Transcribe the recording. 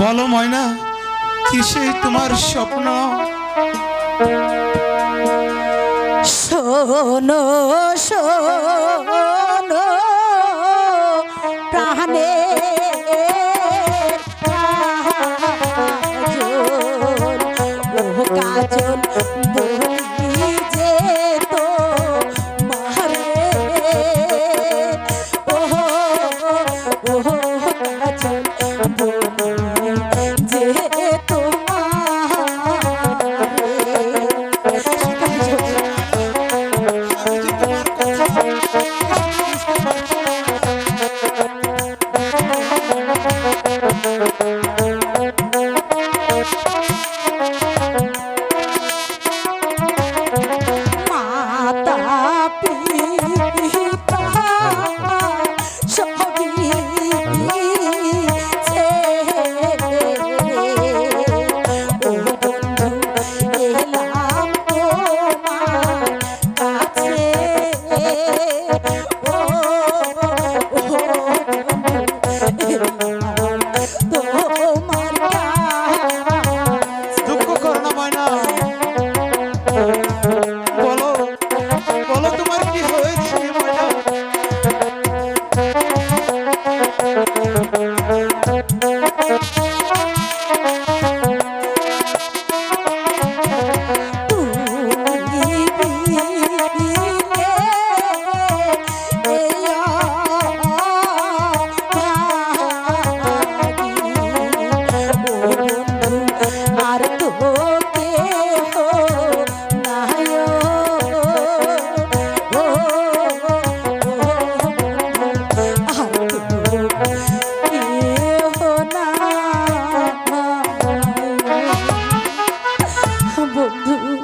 বলো ময়না কিসে তোমার স্বপ্ন শোনো শোনো প্রাণে কাজল Oh, oh, oh.